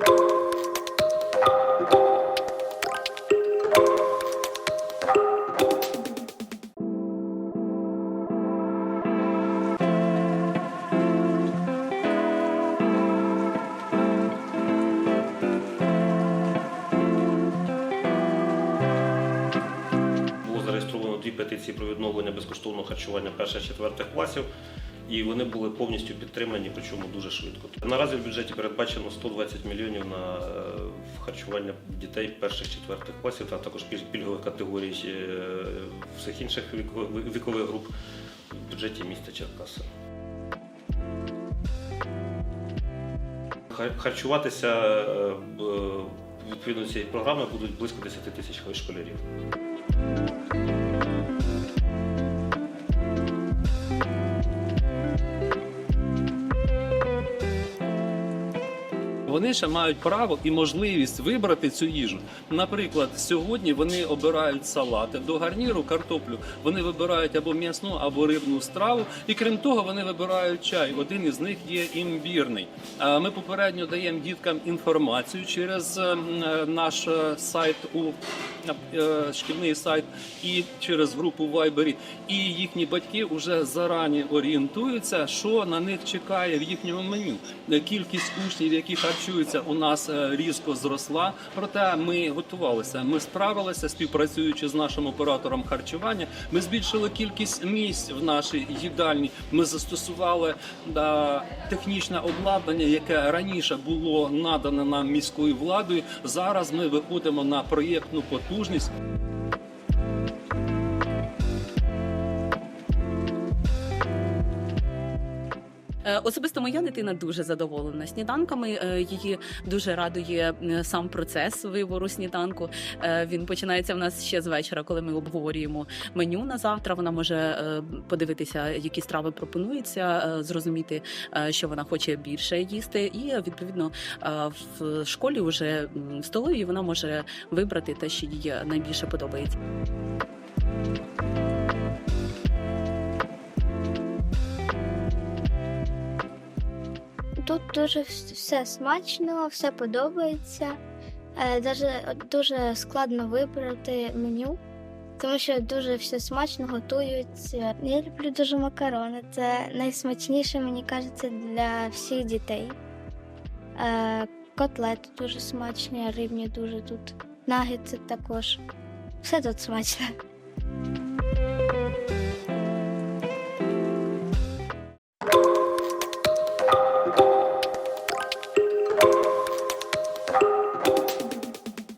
Було зареєстровано дві петиції про відновлення безкоштовного харчування перших-четвертих класів, і вони були повністю підтримані, причому дуже швидко. Наразі в бюджеті передбачено 120 мільйонів на е, харчування дітей перших-четвертих класів, та також пільгових категорій е, всіх інших вікових- груп в бюджеті міста Черкаси. Хар- Харчуватися е, відповідно цієї програми будуть близько 10 тисяч школярів. Вони ще мають право і можливість вибрати цю їжу. Наприклад, сьогодні вони обирають салати до гарніру, картоплю. Вони вибирають або м'ясну, або рибну страву. І крім того, вони вибирають чай. Один із них є імбірний. Ми попередньо даємо діткам інформацію через е, е, наш е, сайт у шкільний сайт і через групу Вайбері. І їхні батьки вже зарані орієнтуються, що на них чекає в їхньому меню. Кількість учнів, які харчуються, у нас е, різко зросла. Проте ми готувалися. Ми справилися, співпрацюючи з нашим оператором харчування. Ми збільшили кількість місць в нашій їдальні. Ми застосували да, технічне обладнання, яке раніше було надане нам міською владою. Зараз ми виходимо на проєктну потужність. Особисто моя дитина дуже задоволена сніданками. Е, Її дуже радує е, сам процес вибору сніданку. Е, Він починається в нас ще з вечора, коли ми обговорюємо меню на завтра. Вона може е, подивитися, які страви пропонуються, е, зрозуміти, е, що вона хоче більше їсти, і е, відповідно е, в школі вже в столовій вона може вибрати те, що їй найбільше подобається. Тут дуже все смачно, все подобається. Е, Даже дуже складно вибрати меню, тому що дуже все смачно готують. Я люблю дуже макарони. Це найсмачніше, мені кажеться, для всіх дітей. Е, Котлети дуже смачні, рибні дуже тут. Нагетси також. Все тут смачно.